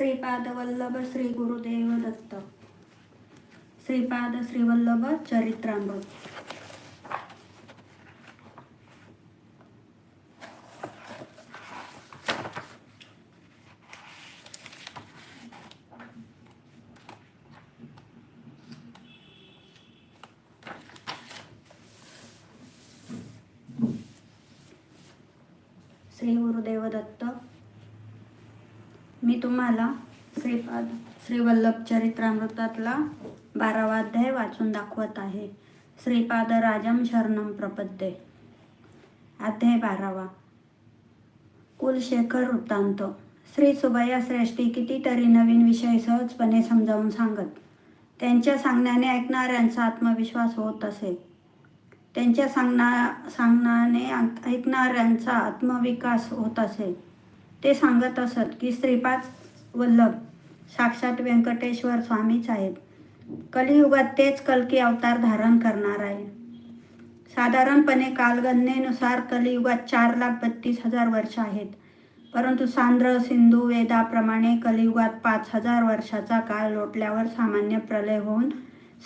श्रीपाद वल्लभ श्री गुरुदेव दत्त श्रीपाद श्रीवल्लभ चरित्रामृत। श्री गुरुदेव दत्त मी तुम्हाला श्रीपाद श्रीवल्लभ चरित्रामृतातला बारावा अध्याय वाचून दाखवत आहे. श्रीपाद राजम शरणम प्रपद्ये. अध्याय बारावा. कुलशेखर वृत्तांत. श्री सुबया श्रेष्ठी कितीतरी नवीन विषय सहजपणे समजावून सांगत. त्यांच्या सांगण्याने ऐकणाऱ्यांचा आत्मविश्वास होत असे. त्यांच्या सांगणा सांगण्याने ऐकणाऱ्यांचा आत्मविकास होत असे. ते सांगत असत की श्रीपाद वल्लभ साक्षात व्यंकटेश्वर स्वामीच आहेत. कलियुगात तेच कलकी अवतार धारण करणार आहे. साधारणपणे कालगणनेनुसार कलियुगात चार लाख बत्तीस हजार वर्ष आहेत. परंतु सांद्र सिंधू वेदाप्रमाणे कलियुगात पाच हजार वर्षाचा काळ लोटल्यावर सामान्य प्रलय होऊन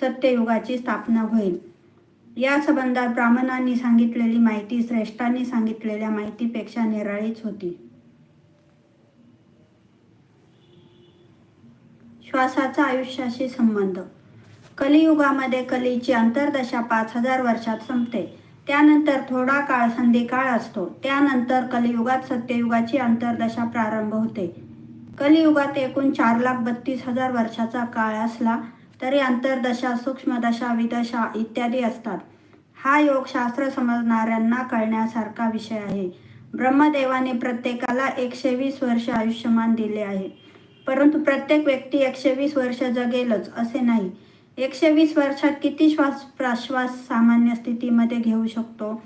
सत्ययुगाची स्थापना होईल. या संबंधात ब्राह्मणांनी सांगितलेली माहिती श्रेष्ठांनी सांगितलेल्या माहितीपेक्षा निराळीच होती. श्वासाचा आयुष्याशी संबंध. कलियुगामध्ये कलीची अंतर्दशा पाच हजार वर्षात संपते. त्यानंतर थोडा काळ संधिकाळ असतो. त्यानंतर कलियुगात सत्ययुगाची अंतर्दशा प्रारंभ होते. कलियुगात एकूण चार लाख बत्तीस हजार वर्षाचा काळ असला तरी अंतर्दशा सूक्ष्मदशा विदशा इत्यादी असतात. हा योग शास्त्र समजणाऱ्यांना कळण्यासारखा विषय आहे. ब्रह्मदेवाने प्रत्येकाला एकशे वीस वर्ष आयुष्यमान दिले आहे. परंतु प्रत्येक व्यक्ती एकशे वीस वर्ष जगेलच असे नाही. एकशे वीस वर्षात किती श्वास प्रश्वास सामान्य स्थितीमध्ये घेऊ शकतो?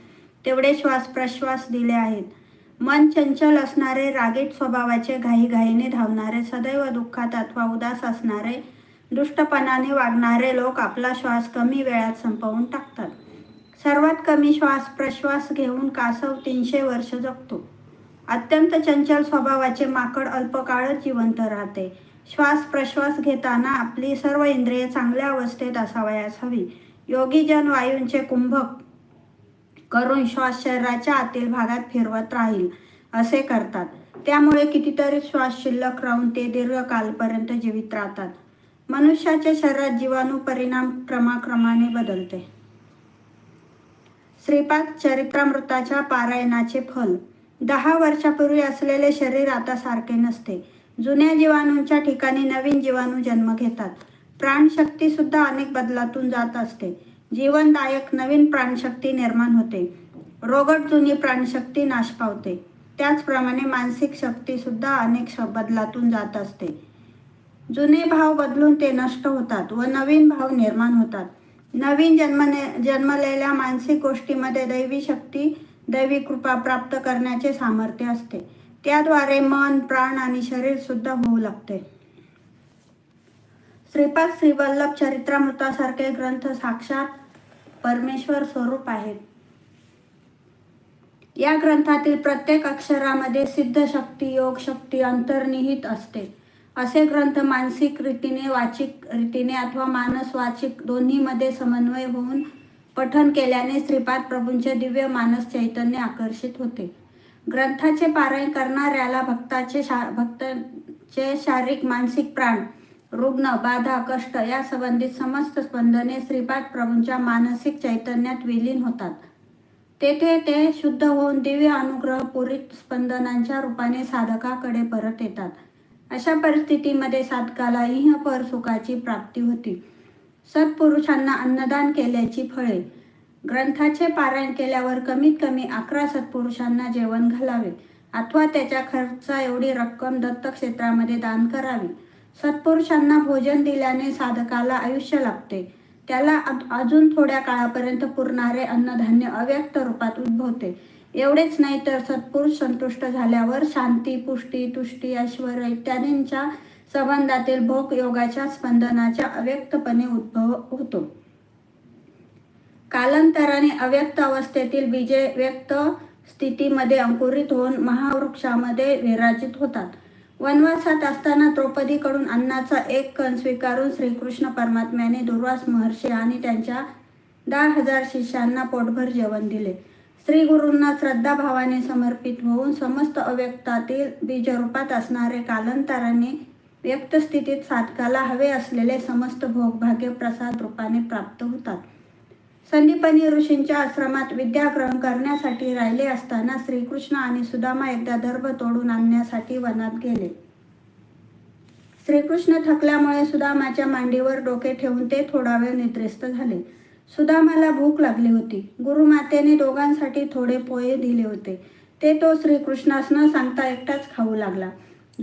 तेवढे श्वास प्रश्वास दिले आहेत. मन चंचल असणारे रागीट स्वभावाचे घाईघाईने धावणारे सदैव दुःखात अथवा उदास असणारे दुष्टपणाने वागणारे लोक आपला श्वास कमी वेळात संपवून टाकतात. सर्वात कमी श्वास प्रश्वास घेऊन कासव तीनशे वर्ष जगतो. अत्यंत चंचल स्वभावाचे माकड अल्पकाळच जिवंत राहते. श्वास प्रश्वास घेताना आपली सर्व इंद्रिये चांगल्या अवस्थेत असावयास हवी. योगीजन वायूंचे कुंभक करून श्वास शरीराच्या आतील भागात फिरवत राहील असे करतात. त्यामुळे कितीतरी श्वास शिल्लक राहून ते दीर्घकालपर्यंत जीवित राहतात. मनुष्याच्या शरीरात जीवाणू परिणाम क्रमाक्रमाने बदलते. श्रीपाद चरित्रामृताच्या पारायणाचे फल दहा वर्षापूर्वी असलेले शरीर आता सारखे नसते. जुन्या जीवाणूंच्या ठिकाणी नवीन जीवाणू जन्म घेतात. प्राणशक्ती सुद्धा अनेक बदलातून जात असते. जीवनदायक नवीन प्राणशक्ती निर्माण होते. रोगट जुनी प्राणशक्ती नाश पावते. त्याचप्रमाणे मानसिक शक्ती सुद्धा अनेक बदलातून जात असते. जुने भाव बदलून ते नष्ट होतात व नवीन भाव निर्माण होतात. नवीन जन्मने जन्मलेल्या मानसिक गोष्टीमध्ये दैवी शक्ती दैवी कृपा प्राप्त करण्याचे सामर्थ्य असते. त्याद्वारे मन प्राण आणि शरीर सुद्धा होऊ लागते. श्रीपाद श्रीवल्लभ चरित्रामृतासारखे ग्रंथ साक्षात परमेश्वर स्वरूप आहेत. या ग्रंथातील प्रत्येक अक्षरामध्ये सिद्ध शक्ती योग शक्ती अंतर्निहित असते. असे ग्रंथ मानसिक रीतीने वाचिक रीतीने अथवा मानस वाचिक दोन्हीमध्ये समन्वय होऊन पठन केल्याने श्रीपाद प्रभूंचे दिव्य मानस चैतन्य आकर्षित होते. ग्रंथाचे पारायण करणाऱ्याला भक्ताचे शा भक्ताचे शारीरिक मानसिक प्राण रुग्ण बाधा कष्ट या संबंधित समस्त स्पंदने श्रीपाद प्रभूंच्या मानसिक चैतन्यात विलीन होतात. तेथे ते शुद्ध होऊन दिव्य अनुग्रह पुरित स्पंदनांच्या रूपाने साधकाकडे परत येतात. अशा परिस्थितीमध्ये साधकाला इहपर सुखाची प्राप्ती होती. सत्पुरुषांना अन्नदान केल्याची फळे. ग्रंथाचे पारायण केल्यावर कमीत कमी अकरा सत्पुरुषांना जेवण घालावे. अथवा त्याच्या खर्चा एवढी रक्कम दत्तक्षेत्रामध्ये दान करावी. सत्पुरुषांना भोजन दिल्याने साधकाला आयुष्य लाभते. त्याला अजून थोड्या काळापर्यंत पुरणारे अन्नधान्य अव्यक्त रूपात उद्भवते. एवढेच नाही तर सत्पुरुष संतुष्ट झाल्यावर शांती पुष्टी तुष्टी ऐश्वर इत्यादींच्या संबंधातील भोग योगाच्या स्पंदनाच्या अव्यक्तपणे उद्भव होतो. कालांतराने अव्यक्त अवस्थेतील बीजे व्यक्त स्थितीमध्ये अंकुरित होऊन महावृक्षामध्ये विराजित होतात. वनवासात असताना द्रौपदीकडून अन्नाचा एक कण स्वीकारून श्रीकृष्ण परमात्म्याने दुर्वास महर्षी आणि त्यांच्या दहा हजार शिष्यांना पोटभर जेवण दिले. श्री गुरूंना श्रद्धाभावाने समर्पित होऊन समस्त अव्यक्तातील बीजरूपात असणारे कालांतराने व्यक्त स्थितीत साधकाला हवे असलेले समस्त भोगभाग्य प्रसाद रूपाने प्राप्त होतात. संदीपनी ऋषींच्या आश्रमात विद्या ग्रहण करण्यासाठी राहिले असताना श्रीकृष्ण आणि सुदामा एकदा दर्भ तोडून आणण्यासाठी वनात गेले. श्रीकृष्ण थकल्यामुळे सुदामाच्या मांडीवर डोके ठेवून ते थोडा वेळ निद्रिस्त झाले. सुदामाला भूक लागली होती. गुरुमातेने दोघांसाठी थोडे पोहे दिले होते. ते तो श्रीकृष्णास न सांगता एकटाच खाऊ लागला.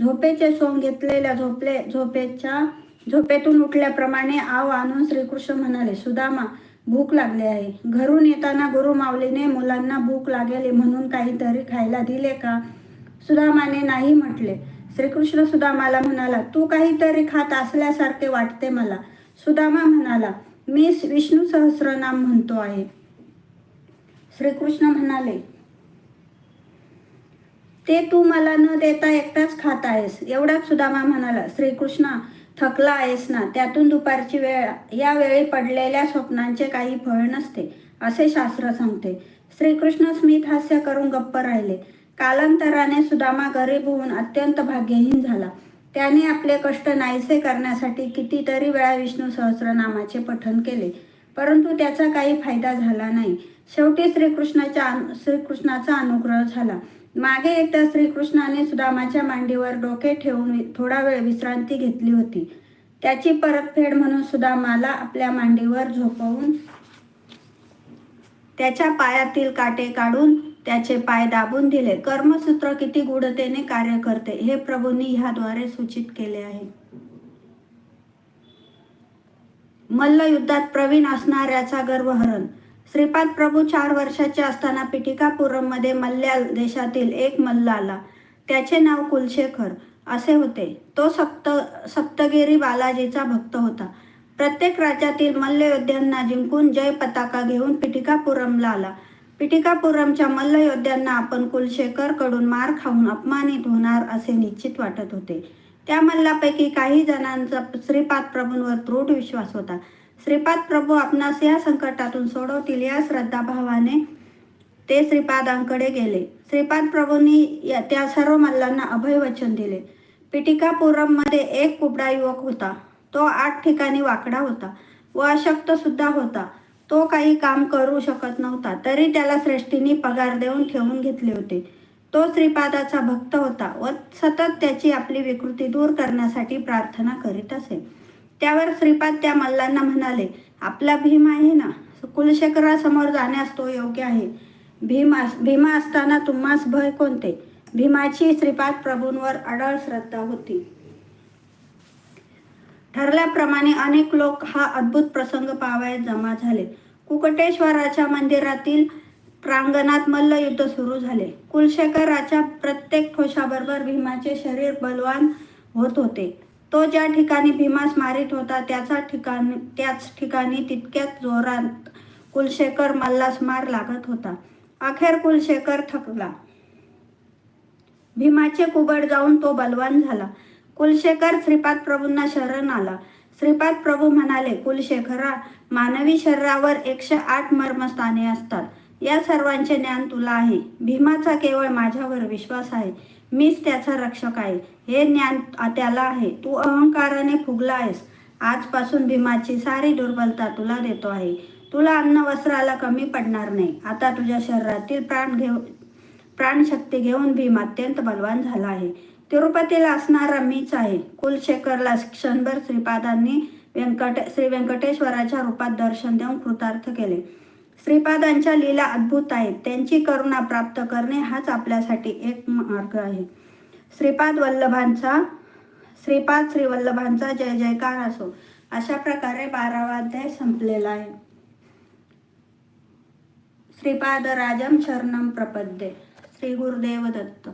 झोपेचे सोंग घेतलेल्या झोपले झोपेच्या झोपेतून उठल्याप्रमाणे आव आणून श्रीकृष्ण म्हणाले सुदामा भूक लागली आहे. घरून येताना गुरु माऊलीने मुलांना भूक लागेल म्हणून काहीतरी खायला दिले का? सुदामाने नाही म्हटले. श्रीकृष्ण सुदामाला म्हणाला तू काहीतरी खात असल्यासारखे वाटते मला. सुदामा म्हणाला मी विष्णू सहस्रनाम म्हणतो आहे. श्रीकृष्ण म्हणाले ते तू मला न देता एकटाच खात आहेस. एवढाच सुदामा म्हणाला. श्रीकृष्णा थकला आहेस ना? त्यातून दुपारची वेळ. या वेळी पडलेल्या स्वप्नांचे काही फळ नसते असे शास्त्र सांगते. श्रीकृष्ण स्मित हास्य करून गप्प राहिले. कालांतराने सुदामा गरीब होऊन अत्यंत भाग्यहीन झाला. त्याने आपले कष्ट नाहीसे करण्यासाठी कितीतरी वेळा विष्णू सहस्रनामाचे पठण केले परंतु त्याचा काही फायदा झाला नाही. शेवटी श्रीकृष्णाच्या अनु- श्रीकृष्णाचा अनुग्रह झाला. मागे एकदा श्रीकृष्णाने सुदामाच्या मांडीवर डोके ठेवून थोडा वेळ विश्रांती घेतली होती. त्याची परतफेड म्हणून सुदामाला आपल्या मांडीवर झोपवून त्याच्या पायातील काटे काढून त्याचे पाय दाबून दिले. कर्मसूत्र किती गूढतेने कार्य करते हे प्रभूंनी ह्याद्वारे सूचित केले आहे. मल्लयुद्धात प्रवीण असणाऱ्याचा गर्वहरण. श्रीपाद प्रभू चार वर्षाचे असताना पिटिकापुरममध्ये मल्ल्या देशातील एक मल्ल आला. त्याचे नाव कुलशेखर असे होते. तो सप्त सप्तगिरी बालाजीचा भक्त होता. प्रत्येक राज्यातील मल्लयोद्ध्यांना जिंकून जय पताका घेऊन पिटिकापुरमला आला. पिटिकापुरमच्या मल्लयोद्ध्यांना आपण कुलशेखरकडून मार खाऊन अपमानित होणार असे निश्चित वाटत होते. त्या मल्लापैकी काही जणांचा श्रीपाद प्रभूंवर दृढ विश्वास होता. श्रीपाद प्रभू आपणास या संकटातून सोडवतील या श्रद्धाभावाने ते श्रीपादांकडे गेले. श्रीपाद प्रभूंनी त्या सर्व मल्लांना अभय वचन दिले. पिटिकापुरममध्ये एक कुबडा युवक होता. तो आठ ठिकाणी वाकडा होता व अशक्त सुद्धा होता. तो काही काम करू शकत नव्हता तरी त्याला श्रेष्ठींनी पगार देऊन ठेवून घेतले होते. तो श्रीपादाचा भक्त होता व सतत त्याची आपली विकृती दूर करण्यासाठी प्रार्थना करीत असे. त्यावर श्रीपाद त्या मल्लांना म्हणाले आपला भीम आहे ना? कुलशेखरासमोर जाण्यास तो योग्य आहे. भीम अस- भीमा असताना तुम्हास भय कोणते? भीमाची श्रीपाद प्रभूंवर अडळ श्रद्धा होती. ठरल्याप्रमाणे अनेक लोक हा अद्भुत प्रसंग पावायत जमा झाले. कुकटेश्वराच्या मंदिरातील प्रांगणात मल्लयुद्ध सुरू झाले. कुलशेखराच्या प्रत्येक ठोशाबरोबर भीमाचे शरीर बलवान होत होते. तो ज्या ठिकाणी भीमास मारित होता त्याचा ठिकाण त्याच ठिकाणी तितक्याच जोरात कुलशेखर मल्लास मार लागत होता. अखेर कुलशेखर थकला. भीमाचे कुबड जाऊन तो बलवान झाला. कुलशेखर श्रीपाद प्रभूंना शरण आला. श्रीपाद प्रभू म्हणाले कुलशेखरा मानवी शरीरावर एकशे आठ मर्मस्थाने असतात. या सर्वांचे ज्ञान तुला आहे. भीमाचा केवळ माझ्यावर विश्वास आहे. मीच त्याचा रक्षक आहे. हे ज्ञान त्याला आहे. तू अहंकाराने फुगला आहेस. आजपासून भीमाची सारी दुर्बलता तुला देतो आहे. तुला अन्न वस्त्राला कमी पडणार नाही. आता तुझ्या शरीरातील प्राण घेऊ प्राणशक्ती घेऊन भीम अत्यंत बलवान झाला आहे. तिरुपतीला असणारा मीच आहे. कुलशेखरला क्षणभर श्रीपादांनी व्यंकट श्री व्यंकटेश्वराच्या रूपात दर्शन देऊन कृतार्थ केले. श्रीपादांच्या लीला अद्भुत आहेत. त्यांची करुणा प्राप्त करणे हाच आपल्यासाठी एक मार्ग आहे. श्रीपाद वल्लभांचा श्रीपाद श्रीवल्लभांचा जय जयकार असो. अशा प्रकारे बारावा अध्याय संपलेला आहे. श्रीपाद राजम शरणम प्रपद्ये. श्री गुरुदेव दत्त.